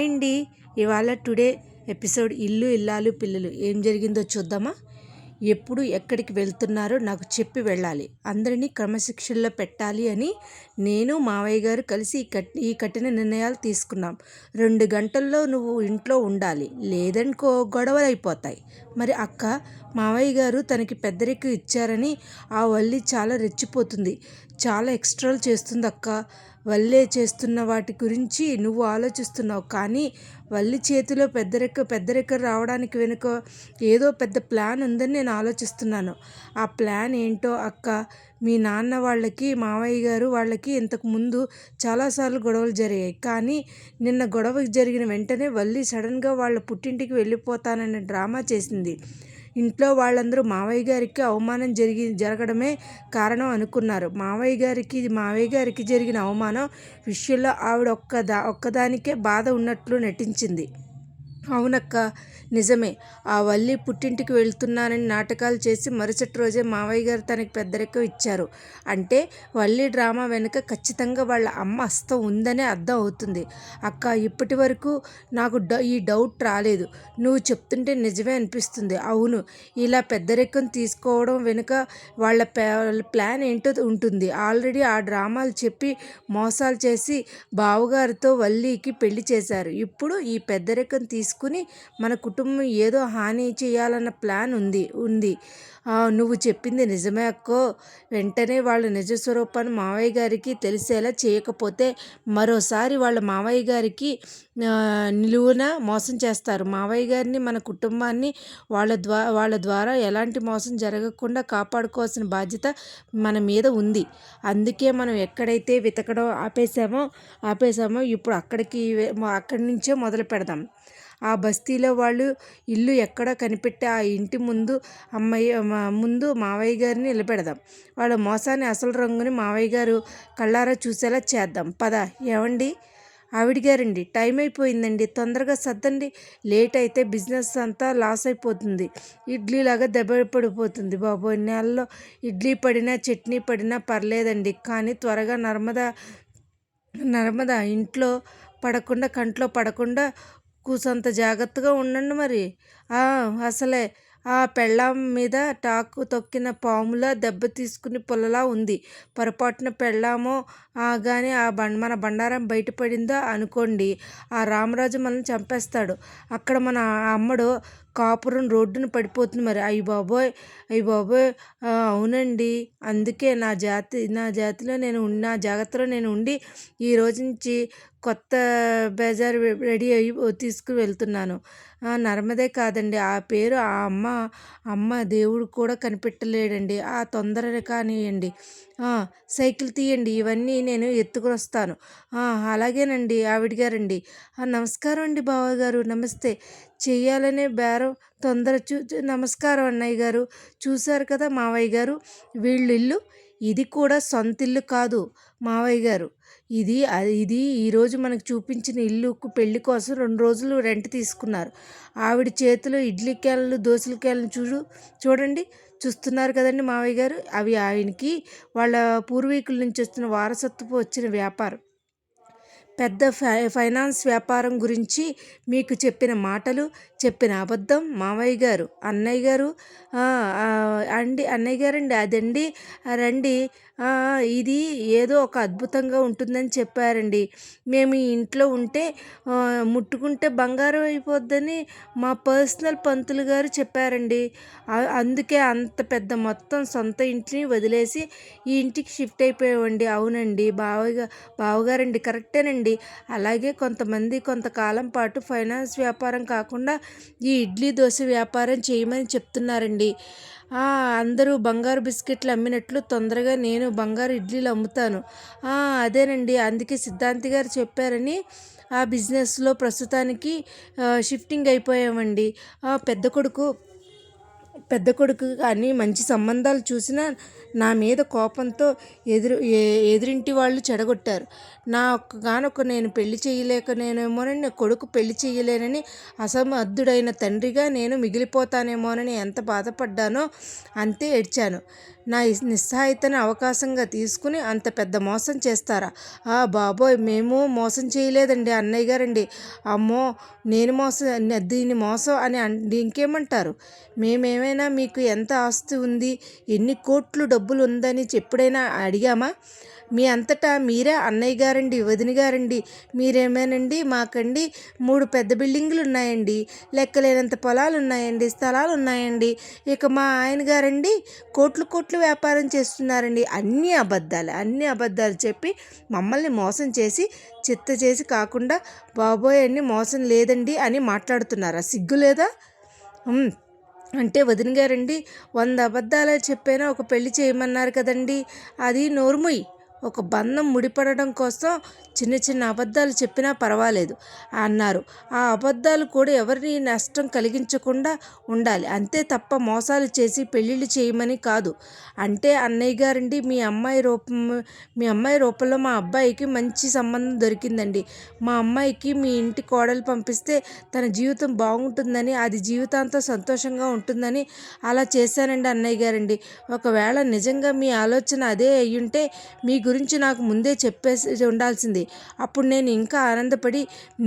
Hi అండి ఇవాళ today episode ఇల్లు ఇల్లాలు పిల్లలు. ఏం జరిగిందో చూద్దామా? ఎప్పుడు ఎక్కడికి వెళ్తున్నారో నాకు చెప్పి వెళ్ళాలి. అందరినీ క్రమశిక్షణలో పెట్టాలి అని నేను మావయ్య గారు కలిసి ఈ ఈ కఠిన నిర్ణయాలు తీసుకున్నాం. రెండు గంటల్లో నువ్వు ఇంట్లో ఉండాలి. లేదనుకో గొడవలు అయిపోతాయి మరి అక్క మావయ్య గారు తనకి పెద్దరికం ఇచ్చారని ఆ వల్లి చాలా రెచ్చిపోతుంది. చాలా ఎక్స్ట్రాలు చేస్తుంది అక్క. వల్లే చేస్తున్న వాటి గురించి నువ్వు ఆలోచిస్తున్నావు. కానీ వల్లి చేతిలో పెద్దరెక్క పెద్దరెక్క రావడానికి వెనుక ఏదో పెద్ద ప్లాన్ ఉందని నేను ఆలోచిస్తున్నాను. ఆ ప్లాన్ ఏంటో అక్క మీ నాన్న వాళ్ళకి మావయ్య గారు వాళ్ళకి ఇంతకు ముందు చాలాసార్లు గొడవలు జరిగాయి. కానీ నిన్న గొడవ జరిగిన వెంటనే వల్లి సడన్గా వాళ్ళ పుట్టింటికి వెళ్ళిపోతానని డ్రామా చేసింది. ఇంట్లో వాళ్ళందరూ మావయ్య గారికి అవమానం జరిగి జరగడమే కారణం అనుకున్నారు. మావయ్య గారికి మావయ్య గారికి జరిగిన అవమానం విషయంలో ఆవిడ ఒక్కదా ఒక్కదానికే బాధ ఉన్నట్లు నటించింది. అవునక్క నిజమే. ఆ వల్లి పుట్టింటికి వెళ్తున్నానని నాటకాలు చేసి మరుసటి రోజే మావయ్య గారు తనకి పెద్దరెక్క ఇచ్చారు. అంటే వల్లి డ్రామా వెనుక ఖచ్చితంగా వాళ్ళ అమ్మ హస్తం ఉందనే అర్థం అవుతుంది. అక్క ఇప్పటి వరకు నాకు ఈ డౌట్ రాలేదు. నువ్వు చెప్తుంటే నిజమే అనిపిస్తుంది. అవును ఇలా పెద్దరెక్కం తీసుకోవడం వెనుక వాళ్ళ ప్లాన్ ఏంటో ఉంటుంది. ఆల్రెడీ ఆ డ్రామాలు చెప్పి మోసాలు చేసి బావగారితో వల్లికి పెళ్ళి చేశారు. ఇప్పుడు ఈ పెద్దరెక్కం తీసుకుని మన కుటుంబం ఏదో హాని చేయాలన్న ప్లాన్ ఉంది ఉంది. నువ్వు చెప్పింది నిజమే అక్కో. వెంటనే వాళ్ళ నిజ స్వరూపాన్ని మావయ్య గారికి తెలిసేలా చేయకపోతే మరోసారి వాళ్ళ మావయ్య గారికి నిలువున మోసం చేస్తారు. మావయ్య గారిని మన కుటుంబాన్ని వాళ్ళ ద్వారా వాళ్ళ ద్వారా ఎలాంటి మోసం జరగకుండా కాపాడుకోవాల్సిన బాధ్యత మన మీద ఉంది. అందుకే మనం ఎక్కడైతే వెతకడం ఆపేసామో ఆపేసామో ఇప్పుడు అక్కడికి అక్కడి నుంచే మొదలు పెడదాం. ఆ బస్తీలో వాళ్ళు ఇల్లు ఎక్కడ కనిపెట్టి ఆ ఇంటి ముందు అమ్మయ్య ముందు మావయ్య గారిని నిలబెడదాం. వాళ్ళ మోసాన్ని అసలు రంగుని మావయ్య గారు కళ్ళారా చూసేలా చేద్దాం. పద ఏమండి ఆవిడ గారండి టైం అయిపోయిందండి. తొందరగా సర్దండి. లేట్ అయితే బిజినెస్ అంతా లాస్ అయిపోతుంది. ఇడ్లీలాగా దెబ్బ పడిపోతుంది బాబు నెలలో ఇడ్లీ పడినా చట్నీ పడినా పర్లేదండి. కానీ త్వరగా నర్మదా నర్మదా ఇంట్లో పడకుండా కంట్లో పడకుండా కూసంత జాగ్రత్తగా ఉండండి మరి. అసలే ఆ పెళ్ళాం మీద టాకు తొక్కిన పాములా దెబ్బ తీసుకుని పొలలా ఉంది. పొరపాటున పెళ్ళామో కానీ ఆ బండ మన బండారం బయటపడిందో అనుకోండి. ఆ రామరాజు మనల్ని చంపేస్తాడు. అక్కడ మన అమ్మడు కాపురం రోడ్డున పడిపోతుంది మరి. అయ్యి బాబోయ్ అయ్యి బాబోయ్ అవునండి. అందుకే నా జాతి నా జాతిలో నేను నా జాగ్రత్తలో నేను ఉండి ఈ రోజు నుంచి కొత్త బేజార్ రెడీ అయ్యి తీసుకు వెళ్తున్నాను. నర్మదే కాదండి. ఆ పేరు ఆ అమ్మ అమ్మ దేవుడు కూడా కనిపెట్టలేడండి. ఆ తొందర కానివ్వండి సైకిల్ తీయండి. ఇవన్నీ నేను ఎత్తుకుని వస్తాను అలాగేనండి ఆవిడ గారండి. నమస్కారం అండి బావగారు నమస్తే. చేయాలనే బేరం తొందర చూ నమస్కారం అన్నయ్య గారు. చూశారు కదా మావయ్య గారు. వీళ్ళు ఇల్లు ఇది కూడా సొంత ఇల్లు కాదు మావయ్య గారు. ఇది ఇది ఈరోజు మనకు చూపించిన ఇల్లుకు పెళ్ళి కోసం రెండు రోజులు రెంట్ తీసుకున్నారు. ఆవిడ చేతిలో ఇడ్లీ క్యాన్లు దోశల క్యాన్లు చూడు చూడండి చూస్తున్నారు కదండి మావయ్య గారు. అవి ఆయనకి వాళ్ళ పూర్వీకుల నుంచి వస్తున్న వారసత్వపు వచ్చిన వ్యాపారం. పెద్ద ఫై ఫైనాన్స్ వ్యాపారం గురించి మీకు చెప్పిన మాటలు చెప్పిన అబద్ధం మావయ్య గారు అన్నయ్య గారు అండి అన్నయ్య గారండి అదండి రండి ఇది ఏదో ఒక అద్భుతంగా ఉంటుందని చెప్పారండి. మేము ఈ ఇంట్లో ఉంటే ముట్టుకుంటే బంగారం అయిపోద్దని మా పర్సనల్ పంతులు గారు చెప్పారండి. అందుకే అంత పెద్ద మొత్తం సొంత ఇంటిని వదిలేసి ఈ ఇంటికి షిఫ్ట్ అయిపోయామండి. అవునండి బావగా బావగారండి కరెక్టేనండి. అలాగే కొంతమంది కొంతకాలం పాటు ఫైనాన్స్ వ్యాపారం కాకుండా ఈ ఇడ్లీ దోశ వ్యాపారం చేయమని చెప్తున్నారండి. అందరూ బంగారు బిస్కెట్లు అమ్మినట్లు తొందరగా నేను బంగారు ఇడ్లీలు అమ్ముతాను. అదేనండి అందుకే సిద్ధాంతి గారు చెప్పారని ఆ బిజినెస్లో ప్రస్తుతానికి షిఫ్టింగ్ అయిపోయామండి. పెద్ద కొడుకు పెద్ద కొడుకు కానీ మంచి సంబంధాలు చూసినా నా మీద కోపంతో ఎదురు ఎదురింటి వాళ్ళు చెడగొట్టారు. నా ఒక్కగానొక్క నేను పెళ్ళి చేయలేక నేనేమోనని నా కొడుకు పెళ్ళి చేయలేనని అసమర్థుడైన తండ్రిగా నేను మిగిలిపోతానేమోనని ఎంత బాధపడ్డానో అంతే ఏడ్చాను. నా ఇస్- నిస్సహాయతను అవకాశంగా తీసుకుని అంత పెద్ద మోసం చేస్తారా? ఆ బాబోయ్ మేము మోసం చేయలేదండి అన్నయ్య గారండి. అమ్మో నేను మోసం దీన్ని మోసం అని ఇంకేమంటారు? మేమేమైనా మీకు ఎంత ఆస్తి ఉంది? ఎన్ని కోట్లు డబ్బులు ఉందని ఎప్పుడైనా అడిగామా? మీ అంతటా మీరే అన్నయ్య గారండి వదిన గారండి మీరేమేనండి? మాకండి మూడు పెద్ద బిల్డింగులు ఉన్నాయండి లెక్కలేనంత పొలాలు ఉన్నాయండి స్థలాలు ఉన్నాయండి ఇక మా ఆయన గారండి కోట్లు కోట్లు వ్యాపారం చేస్తున్నారండి. అన్ని అబద్ధాలు అన్ని అబద్ధాలు చెప్పి మమ్మల్ని మోసం చేసి చిత్త చేసి కాకుండా బాబోయ్ అన్ని మోసం లేదండి అని మాట్లాడుతున్నారా? సిగ్గు లేదా? అంటే వదిన గారండి వంద అబద్ధాలు చెప్పైనా ఒక పెళ్ళి చేయమన్నారు కదండి. అది నోర్ముయ్. ఒక బంధం ముడిపడడం కోసం చిన్న చిన్న అబద్ధాలు చెప్పినా పర్వాలేదు అన్నారు. ఆ అబద్ధాలు కూడా ఎవరిని నష్టం కలిగించకుండా ఉండాలి. అంతే తప్ప మోసాలు చేసి పెళ్ళిళ్ళు చేయమని కాదు. అంటే అన్నయ్య గారండి మీ అమ్మాయి రూపం మీ అమ్మాయి రూపంలో మా అబ్బాయికి మంచి సంబంధం దొరికిందండి. మా అమ్మాయికి మీ ఇంటి కోడలు పంపిస్తే తన జీవితం బాగుంటుందని అది జీవితాంతం సంతోషంగా ఉంటుందని అలా చేశానండి అన్నయ్య గారండి. ఒకవేళ నిజంగా మీ ఆలోచన అదే అయ్యుంటే మీకు గురించి నాకు ముందే చెప్పేసి ఉండాల్సింది. అప్పుడు నేను ఇంకా ఆనందపడి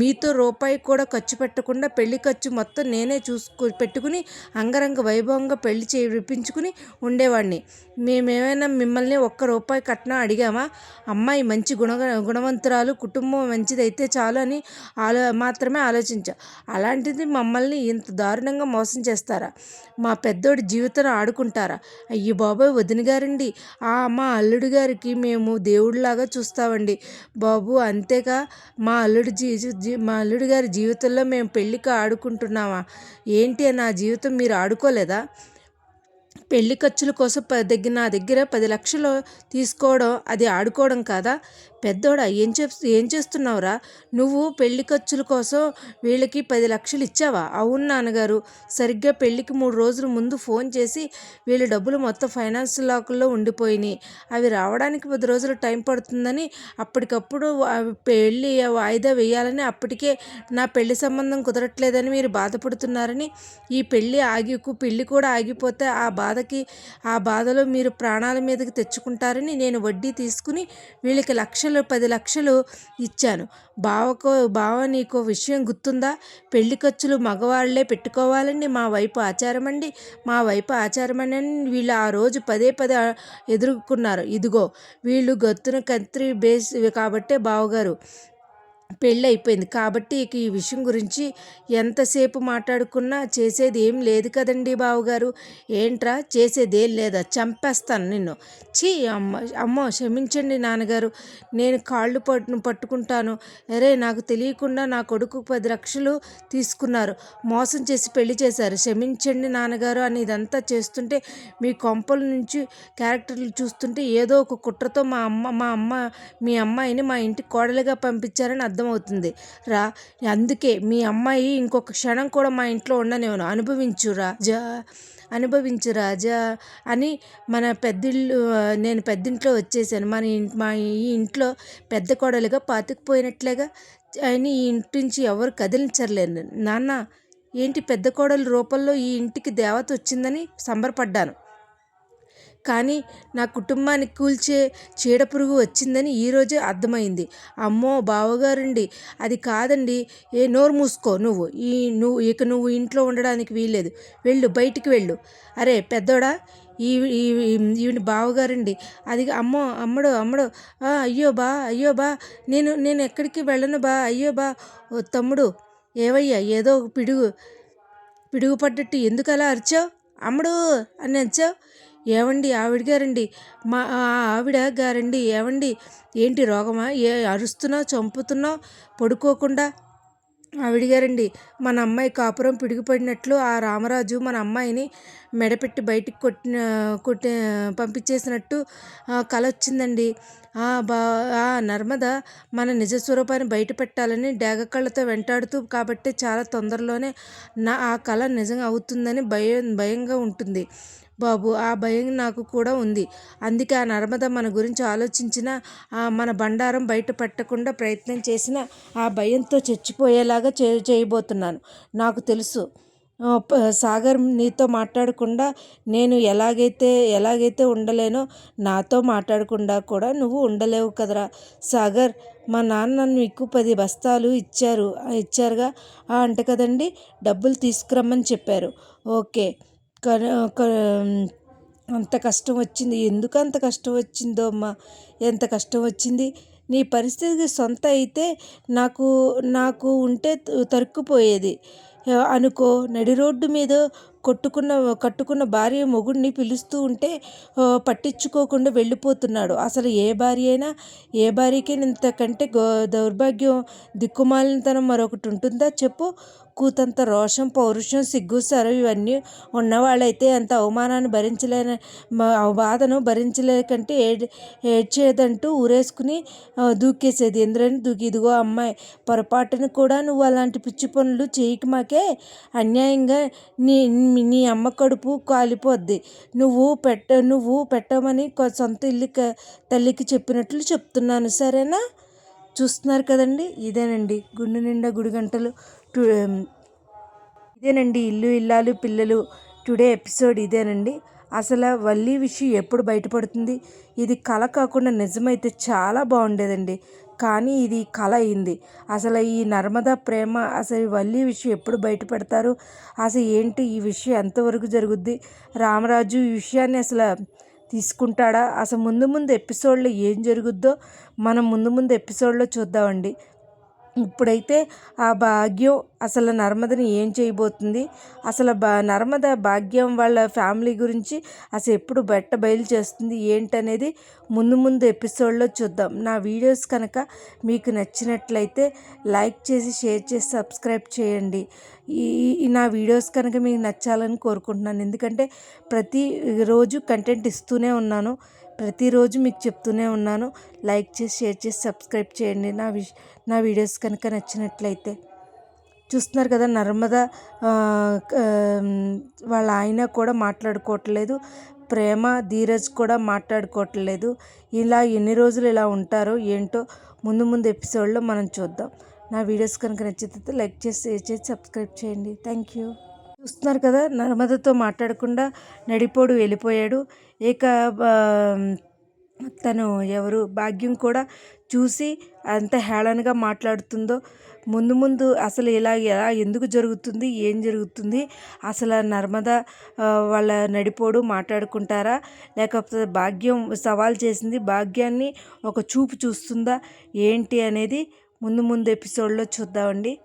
మీతో రూపాయి కూడా ఖర్చు పెట్టకుండా పెళ్ళి ఖర్చు మొత్తం నేనే చూసుకు పెట్టుకుని అంగరంగ వైభవంగా పెళ్ళి చేయించుకుని ఉండేవాడిని. మేమేమైనా మిమ్మల్ని ఒక్క రూపాయి కట్నం అడిగామా? అమ్మాయి మంచి గుణ గుణవంతురాలు కుటుంబం మంచిదైతే చాలు అని ఆలో మాత్రమే ఆలోచించా. అలాంటిది మమ్మల్ని ఇంత దారుణంగా మోసం చేస్తారా? మా పెద్దోడి జీవితం ఆడుకుంటారా? అయ్యి బాబోయ్ వదిన గారండి ఆ మా అల్లుడు గారికి మేము మేము దేవుడిలాగా చూస్తామండి. బాబు అంతేగా మా అల్లుడి జీ జీ- మా అల్లుడి గారి జీవితంలో మేము పెళ్ళికి ఆడుకుంటున్నామా? ఏంటి నా జీవితం మీరు ఆడుకోలేదా? పెళ్ళి ఖర్చుల కోసం ప దగ్గర నా దగ్గర పది లక్షలు తీసుకోవడం అది ఆడుకోవడం కాదా? పెద్దోడా ఏం చే ఏం చేస్తున్నావురా? నువ్వు పెళ్ళి ఖర్చుల కోసం వీళ్ళకి పది లక్షలు ఇచ్చావా? అవును నాన్నగారు. సరిగ్గా పెళ్ళికి మూడు రోజుల ముందు ఫోన్ చేసి వీళ్ళ డబ్బులు మొత్తం ఫైనాన్స్ లాకుల్లో ఉండిపోయినాయి. అవి రావడానికి పది రోజులు టైం పడుతుందని అప్పటికప్పుడు పెళ్ళి వాయిదా వేయాలని అప్పటికే నా పెళ్ళి సంబంధం కుదరట్లేదని మీరు బాధపడుతున్నారని ఈ పెళ్ళి ఆగి పెళ్ళి కూడా ఆగిపోతే ఆ బాధకి ఆ బాధలో మీరు ప్రాణాల మీదకి తెచ్చుకుంటారని నేను వడ్డీ తీసుకుని వీళ్ళకి లక్షలు పది లక్షలు ఇచ్చాను. బావకో బావ నీకో విషయం గుర్తుందా? పెళ్ళి ఖర్చులు మగవాళ్ళే పెట్టుకోవాలని మా వైపు ఆచారమండి మా వైపు ఆచారమని వీళ్ళు ఆ రోజు పదే పదే ఎదుర్కొన్నారు. ఇదిగో వీళ్ళు గత్తున కత్రి బేస్ కాబట్టే బావగారు పెళ్ళి అయిపోయింది కాబట్టి ఇక ఈ విషయం గురించి ఎంతసేపు మాట్లాడుకున్నా చేసేది ఏం లేదు కదండి బావగారు. ఏంట్రా? చేసేది ఏం లేదా? చంపేస్తాను నిన్ను. చీ అమ్మ అమ్మో క్షమించండి నాన్నగారు. నేను కాళ్ళు పట్టు పట్టుకుంటాను. అరే నాకు తెలియకుండా నా కొడుకు పది లక్షలు తీసుకున్నారు. మోసం చేసి పెళ్ళి చేశారు. క్షమించండి నాన్నగారు అని ఇదంతా చేస్తుంటే మీ కొంపల నుంచి క్యారెక్టర్లు చూస్తుంటే ఏదో ఒక కుట్రతో మా అమ్మ మా అమ్మ మీ అమ్మాయిని మా ఇంటి కోడలిగా పంపించారని అర్థమవుతుంది. రా అందుకే మీ అమ్మాయి ఇంకొక క్షణం కూడా మా ఇంట్లో ఉండనివ్వను. అనుభవించు రాజా అనుభవించు రాజా అని మన పెద్దిళ్ళు నేను పెద్దింట్లో వచ్చేసాను. మన మా ఈ ఇంట్లో పెద్ద కోడలుగా పాతుకుపోయినట్లేగా అని ఈ ఇంటి నుంచి ఎవరు కదిలించలేరు నాన్న ఏంటి పెద్ద కోడలు రూపంలో ఈ ఇంటికి దేవత వచ్చిందని సంబరపడ్డాను. కానీ నా కుటుంబాన్ని కూల్చే చీడపురుగు వచ్చిందని ఈరోజే అర్థమైంది. అమ్మో బావగారండి అది కాదండి. ఏ నోరు మూసుకో నువ్వు. ఈ నువ్వు ఇక నువ్వు ఇంట్లో ఉండడానికి వీల్లేదు. వెళ్ళు బయటికి వెళ్ళు. అరే పెద్దోడా ఈ ఈవిని బావగారండి. అది అమ్మో అమ్మడు అమ్మడు. అయ్యో బా అయ్యో బా. నేను నేను ఎక్కడికి వెళ్ళను బా. అయ్యో బా. ఓ తమ్ముడు ఏవయ్యా ఏదో ఒక పిడుగు పిడుగు పడ్డట్టు ఎందుకు అలా అరిచావు? అమ్ముడు అని అరిచావు ఏవండి ఆవిడ గారండి మా ఆ ఆవిడ గారండి ఏవండి? ఏంటి రోగమా? ఏ అరుస్తున్నావు? చంపుతున్నావు? పడుకోకుండా? ఆవిడ గారండి మన అమ్మాయి కాపురం పిడిగిపడినట్లు ఆ రామరాజు మన అమ్మాయిని మెడపెట్టి బయటికి కొట్టిన కొట్టి పంపించేసినట్టు ఆ, కల వచ్చిందండి. ఆ బా ఆ నర్మద మన నిజ స్వరూపాన్ని బయట పెట్టాలని డేగ కళ్ళతో వెంటాడుతూ కాబట్టి చాలా తొందరలోనే నా ఆ కళ నిజంగా అవుతుందని భయం భయంగా ఉంటుంది. బాబు ఆ భయం నాకు కూడా ఉంది. అందుకే ఆ నర్మద మన గురించి ఆలోచించిన ఆ మన బండారం బయట పెట్టకుండా ప్రయత్నం చేసిన ఆ భయంతో చచ్చిపోయేలాగా చే చేయబోతున్నాను. నాకు తెలుసు. సాగర్ నీతో మాట్లాడకుండా నేను ఎలాగైతే ఎలాగైతే ఉండలేనో నాతో మాట్లాడకుండా కూడా నువ్వు ఉండలేవు కదరా. సాగర్ మా నాన్న మీకు పది బస్తాలు ఇచ్చారు ఇచ్చారుగా. ఆ, అంట కదండి డబ్బులు తీసుకురమ్మని చెప్పారు. ఓకే. అంత కష్టం వచ్చింది. ఎందుకు అంత కష్టం వచ్చిందో అమ్మా? ఎంత కష్టం వచ్చింది? నీ పరిస్థితికి సొంత అయితే నాకు నాకు ఉంటే తరుక్కుపోయేది. అనుకో నడి రోడ్డు మీద కొట్టుకున్న కట్టుకున్న భార్య మొగుడిని పిలుస్తూ ఉంటే పట్టించుకోకుండా వెళ్ళిపోతున్నాడు. అసలు ఏ భార్య అయినా ఏ భార్యకైనా ఇంతకంటే గో దౌర్భాగ్యం దిక్కుమాలినతనం మరొకటి ఉంటుందా? చెప్పు. కూతంత రోషం పౌరుషం సిగ్గు సరం ఇవన్నీ ఉన్నవాళ్ళైతే అంత అవమానాన్ని భరించలేని బాధను భరించలేకంటే ఏడ్ ఏడ్చేదంటూ ఊరేసుకుని దూకేసేది. ఎందుకని దూకి ఇదిగో అమ్మాయి పొరపాటును కూడా నువ్వు అలాంటి పిచ్చి పనులు చేయక మాకే. అన్యాయంగా నీ నీ అమ్మ కడుపు కాలిపోద్ది. నువ్వు పెట్ట నువ్వు పెట్టమని సొంత ఇల్లు తల్లికి చెప్పినట్లు చెప్తున్నాను. సరేనా? చూస్తున్నారు కదండి? ఇదేనండి గుండె నిండా గుడి గంటలు టు ఇదేనండి ఇల్లు ఇల్లాలు పిల్లలు టుడే ఎపిసోడ్ ఇదేనండి. అసలు వల్లి విషయం ఎప్పుడు బయటపడుతుంది? ఇది కళ కాకుండా నిజమైతే చాలా బాగుండేదండి. కానీ ఇది కళ అయింది. అసలు ఈ నర్మదా ప్రేమ అసలు ఈ వల్లి విషయం ఎప్పుడు బయటపెడతారు అసలు ఏంటి ఈ విషయం? ఎంతవరకు జరుగుద్ది? రామరాజు ఈ విషయాన్ని అసలు తీసుకుంటాడా? అసలు ముందు ముందు ఎపిసోడ్లో ఏం జరుగుద్దో మనం ముందు ముందు ఎపిసోడ్లో చూద్దామండి. ఇప్పుడైతే ఆ భాగ్యం అసలు నర్మదని ఏం చేయబోతుంది? అసలు బా నర్మద భాగ్యం వాళ్ళ ఫ్యామిలీ గురించి అసలు ఎప్పుడు బెట్ట బయలు చేస్తుంది? ఏంటనేది ముందు ముందు ఎపిసోడ్లో చూద్దాం. నా వీడియోస్ కనుక మీకు నచ్చినట్లయితే లైక్ చేసి షేర్ చేసి సబ్స్క్రైబ్ చేయండి. ఈ ఈ నా వీడియోస్ కనుక మీకు నచ్చాలని కోరుకుంటున్నాను. ఎందుకంటే ప్రతి రోజు కంటెంట్ ఇస్తూనే ఉన్నాను. ప్రతిరోజు మీకు చెప్తూనే ఉన్నాను. లైక్ చేసి షేర్ చేసి సబ్స్క్రైబ్ చేయండి. నా విష్ నా వీడియోస్ కనుక నచ్చినట్లయితే. చూస్తున్నారు కదా నర్మద వాళ్ళ ఆయన కూడా మాట్లాడుకోవట్లేదు. ప్రేమ ధీరజ్ కూడా మాట్లాడుకోవట్లేదు. ఇలా ఎన్ని రోజులు ఇలా ఉంటారో ఏంటో ముందు ముందు ఎపిసోడ్లో మనం చూద్దాం. నా వీడియోస్ కనుక నచ్చితే లైక్ చేసి షేర్ చేసి సబ్స్క్రైబ్ చేయండి. Thank you. చూస్తున్నారు కదా నర్మదతో మాట్లాడకుండా నడిపోడు వెళ్ళిపోయాడు. ఇక తను ఎవరు భాగ్యం కూడా చూసి అంత హేళనగా మాట్లాడుతుందో ముందు ముందు అసలు ఇలా ఎలా ఎందుకు జరుగుతుంది ఏం జరుగుతుంది అసలు నర్మద వాళ్ళ నడిపోడు మాట్లాడుకుంటారా లేకపోతే భాగ్యం సవాల్ చేసింది భాగ్యాన్ని ఒక చూపు చూస్తుందా ఏంటి అనేది ముందు ముందు ఎపిసోడ్లో చూద్దామండి.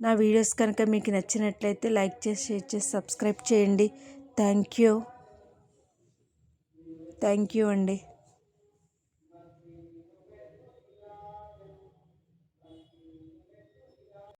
నా వీడియోస్ కనుక మీకు నచ్చినట్లయితే లైక్ చేసి షేర్ చేసి సబ్స్క్రైబ్ చేయండి. Thank you. థ్యాంక్ యూ అండి.